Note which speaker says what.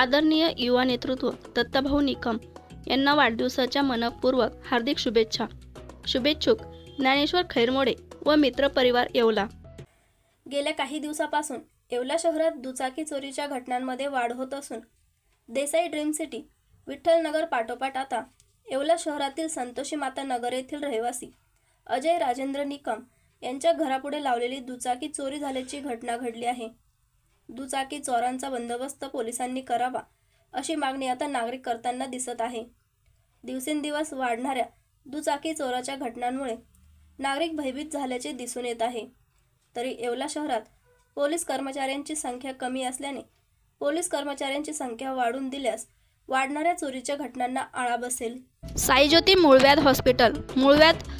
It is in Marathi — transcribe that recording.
Speaker 1: आदरणीय युवा नेतृत्व दत्ताभाऊ निकम यांना वाढदिवसाच्या मनपूर्वक हार्दिक शुभेच्छा. शुभेच्छुक ज्ञानेश्वर खैरमोडे व मित्रपरिवार येवला.
Speaker 2: गेल्या काही दिवसापासून येवला शहरात दुचाकी चोरीच्या घटनांमध्ये वाढ होत असून देसाई ड्रीम सिटी विठ्ठलनगर पाठोपाठ आता येवला शहरातील संतोषी माता नगर येथील रहिवासी अजय राजेंद्र निकम यांच्या घरापुढे लावलेली दुचाकी चोरी झाल्याची घटना घडली आहे. दुचाकी चोरांचा बंदोबस्त पोलिसांनी करावा अशी मागणी आता नागरिक करताना दिसत आहे. दिवसेंदिवस वाढणाऱ्या दुचाकी चोराच्या घटनांमुळे नागरिक भयभीत झाल्याचे दिसून येत आहे. तरी येवला शहरात पोलीस कर्मचाऱ्यांची संख्या कमी असल्याने पोलीस कर्मचाऱ्यांची संख्या वाढून दिल्यास वाढणाऱ्या चोरीच्या घटनांना आळा बसेल.
Speaker 1: साईज्योती मूळव्याध हॉस्पिटल मूळव्याध